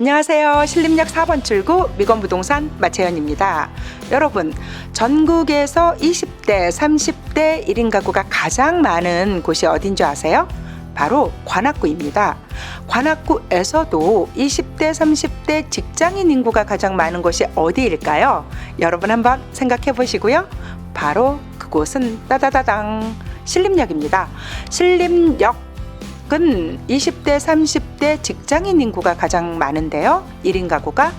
안녕하세요. 신림역 4번 출구 미건부동산 마채연입니다. 여러분, 전국에서 20대, 30대 1인 가구가 가장 많은 곳이 어딘 줄 아세요? 바로 관악구입니다. 관악구에서도 20대, 30대 직장인 인구가 가장 많은 곳이 어디일까요? 여러분 한번 생각해 보시고요. 바로 그곳은 따다다당 신림역입니다. 신림역 은 20대, 30대 직장인 인구가 가장 많은데요. 1인 가구가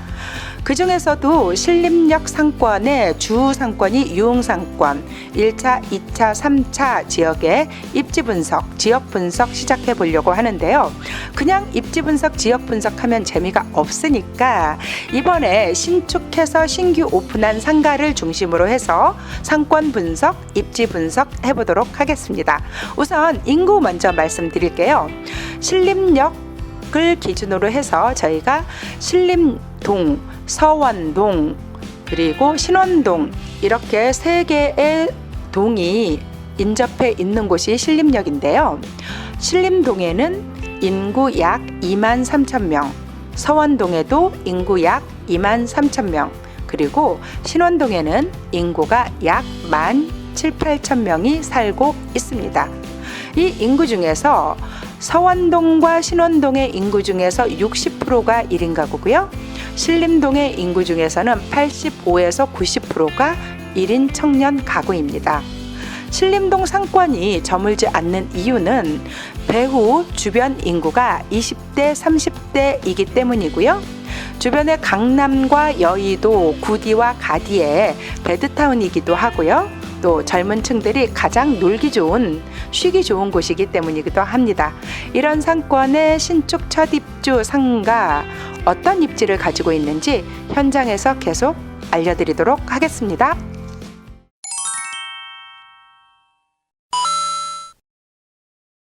그 중에서도 신림역 상권의 주 상권이 유흥 상권 1차, 2차, 3차 지역의 입지 분석, 지역 분석 시작해 보려고 하는데요. 그냥 입지 분석, 지역 분석하면 재미가 없으니까 이번에 신축해서 신규 오픈한 상가를 중심으로 해서 상권 분석, 입지 분석 해보도록 하겠습니다. 우선 인구 먼저 말씀드릴게요. 신림역 을 기준으로 해서 저희가 신림동, 서원동, 그리고 신원동 이렇게 세 개의 동이 인접해 있는 곳이 신림역인데요. 신림동에는 인구 약 2만 3천 명, 서원동에도 인구 약 2만 3천 명, 그리고 신원동에는 인구가 약 1만 7, 8천 명이 살고 있습니다. 이 인구 중에서 서원동과 신원동의 인구 중에서 60%가 1인 가구고요. 신림동의 인구 중에서는 85에서 90%가 1인 청년 가구입니다. 신림동 상권이 저물지 않는 이유는 배후 주변 인구가 20대, 30대이기 때문이고요. 주변의 강남과 여의도, 구디와 가디에 베드타운이기도 하고요. 또 젊은 층들이 가장 놀기 좋은, 쉬기 좋은 곳이기 때문이기도 합니다. 이런 상권의 신축 첫 입주 상가 어떤 입지를 가지고 있는지 현장에서 계속 알려드리도록 하겠습니다.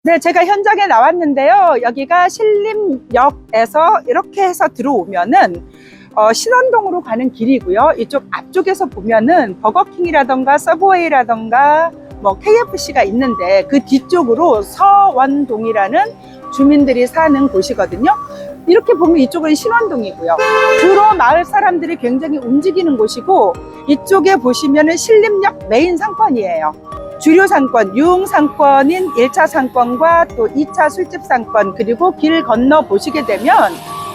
네, 제가 현장에 나왔는데요. 여기가 신림역에서 이렇게 해서 들어오면은 어, 신원동으로 가는 길이고요. 이쪽 앞쪽에서 보면은 버거킹이라던가 서브웨이라던가 뭐 KFC가 있는데 그 뒤쪽으로 서원동이라는 주민들이 사는 곳이거든요. 이렇게 보면 이쪽은 신원동이고요. 주로 마을 사람들이 굉장히 움직이는 곳이고 이쪽에 보시면은 신림역 메인 상권이에요. 주류 상권, 유흥 상권인 1차 상권과 또 2차 술집 상권 그리고 길 건너 보시게 되면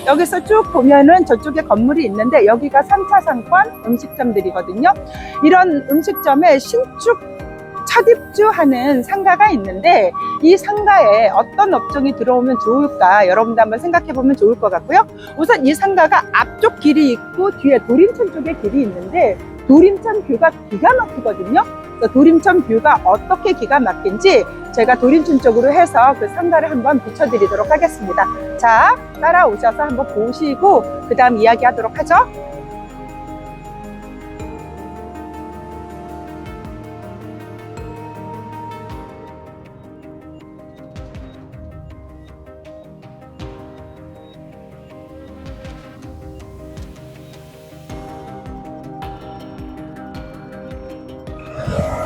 여기서 쭉 보면은 저쪽에 건물이 있는데 여기가 3차 상권 음식점들이거든요. 이런 음식점에 신축 첫 입주하는 상가가 있는데 이 상가에 어떤 업종이 들어오면 좋을까 여러분도 한번 생각해 보면 좋을 것 같고요. 우선 이 상가가 앞쪽 길이 있고 뒤에 도림천 쪽에 길이 있는데 도림천 뷰가 기가 막히거든요. 그래서 도림천 뷰가 어떻게 기가 막힌지 제가 도림천 쪽으로 해서 그 상가를 한번 비춰드리도록 하겠습니다. 자, 따라오셔서 한번 보시고 그 다음 이야기하도록 하죠.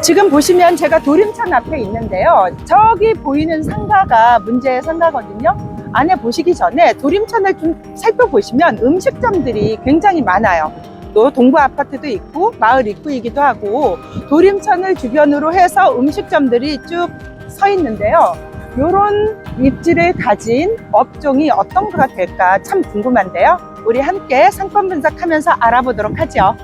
지금 보시면 제가 도림천 앞에 있는데요. 저기 보이는 상가가 문제의 상가거든요. 안에 보시기 전에 도림천을 좀 살펴보시면 음식점들이 굉장히 많아요. 또 동부 아파트도 있고 마을 입구이기도 하고 도림천을 주변으로 해서 음식점들이 쭉 서 있는데요. 이런 입지를 가진 업종이 어떤 거가 될까 참 궁금한데요. 우리 함께 상권 분석하면서 알아보도록 하죠.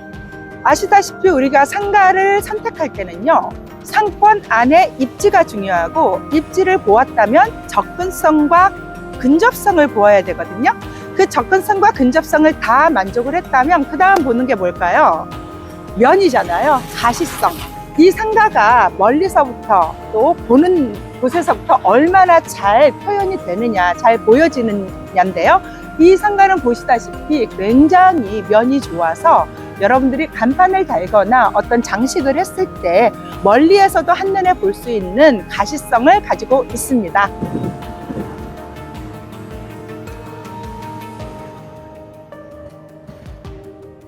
아시다시피 우리가 상가를 선택할 때는요. 상권 안에 입지가 중요하고 입지를 보았다면 접근성과 근접성을 보아야 되거든요. 그 접근성과 근접성을 다 만족을 했다면 그 다음 보는 게 뭘까요? 면이잖아요. 가시성. 이 상가가 멀리서부터 또 보는 곳에서부터 얼마나 잘 표현이 되느냐, 잘 보여지느냐인데요. 이 상가는 보시다시피 굉장히 면이 좋아서 여러분들이 간판을 달거나 어떤 장식을 했을 때 멀리에서도 한눈에 볼 수 있는 가시성을 가지고 있습니다.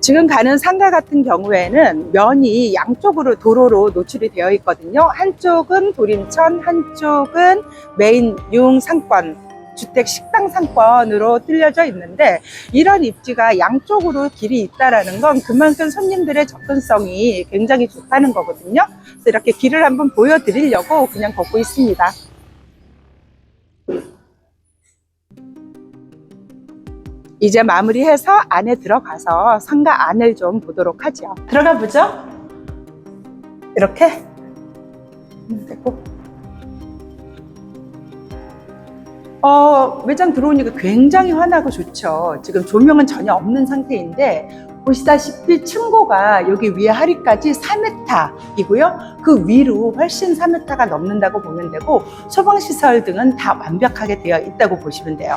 지금 가는 상가 같은 경우에는 면이 양쪽으로 도로로 노출이 되어 있거든요. 한쪽은 도림천, 한쪽은 메인 유흥 상권 주택 식당 상권으로 뚫려져 있는데 이런 입지가 양쪽으로 길이 있다라는 건 그만큼 손님들의 접근성이 굉장히 좋다는 거거든요. 그래서 이렇게 길을 한번 보여드리려고 그냥 걷고 있습니다. 이제 마무리해서 안에 들어가서 상가 안을 좀 보도록 하죠. 들어가 보죠. 이렇게 음, 됐고. 어, 매장 들어오니까 굉장히 환하고 좋죠. 지금 조명은 전혀 없는 상태인데 보시다시피 층고가 여기 위에 하리까지 4m이고요. 그 위로 훨씬 4m가 넘는다고 보면 되고 소방시설 등은 다 완벽하게 되어 있다고 보시면 돼요.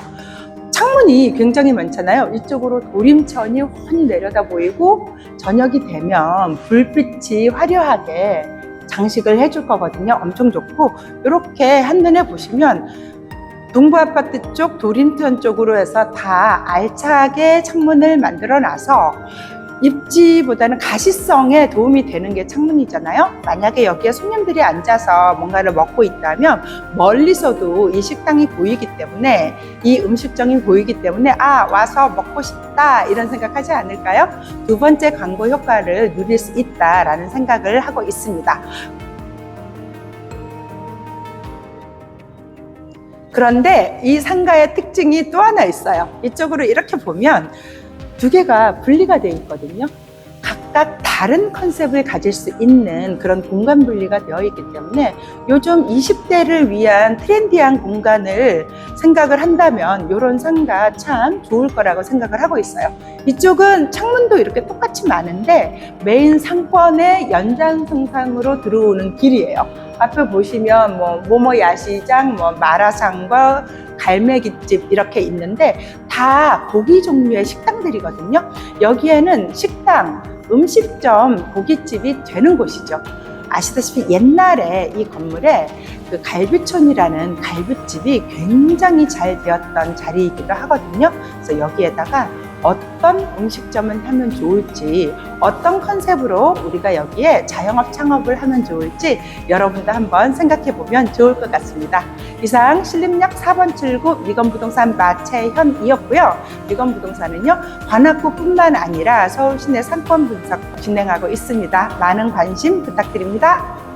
창문이 굉장히 많잖아요. 이쪽으로 도림천이 훤히 내려다 보이고 저녁이 되면 불빛이 화려하게 장식을 해줄 거거든요. 엄청 좋고 이렇게 한눈에 보시면 동부 아파트 쪽 도림천 쪽으로 해서 다 알차게 창문을 만들어 놔서 입지보다는 가시성에 도움이 되는 게 창문이잖아요. 만약에 여기에 손님들이 앉아서 뭔가를 먹고 있다면 멀리서도 이 식당이 보이기 때문에 이 음식점이 보이기 때문에 아 와서 먹고 싶다 이런 생각하지 않을까요? 두 번째 광고 효과를 누릴 수 있다라는 생각을 하고 있습니다. 그런데 이 상가의 특징이 또 하나 있어요. 이쪽으로 이렇게 보면 두 개가 분리가 되어 있거든요. 각각 다른 컨셉을 가질 수 있는 그런 공간 분리가 되어 있기 때문에 요즘 20대를 위한 트렌디한 공간을 생각을 한다면 이런 상가 참 좋을 거라고 생각을 하고 있어요. 이쪽은 창문도 이렇게 똑같이 많은데 메인 상권의 연장선상으로 들어오는 길이에요. 앞에 보시면 뭐 모모 야시장, 뭐 마라상과 갈매기집 이렇게 있는데 다 고기 종류의 식당들이거든요. 여기에는 식당, 음식점, 고깃집이 되는 곳이죠. 아시다시피 옛날에 이 건물에 그 갈비촌이라는 갈비집이 굉장히 잘 되었던 자리이기도 하거든요. 그래서 여기에다가 어떤 음식점을 하면 좋을지, 어떤 컨셉으로 우리가 여기에 자영업 창업을 하면 좋을지 여러분도 한번 생각해 보면 좋을 것 같습니다. 이상 신림역 4번 출구 미건부동산 마채현이었고요. 미건부동산은요, 관악구뿐만 아니라 서울 시내 상권 분석 진행하고 있습니다. 많은 관심 부탁드립니다.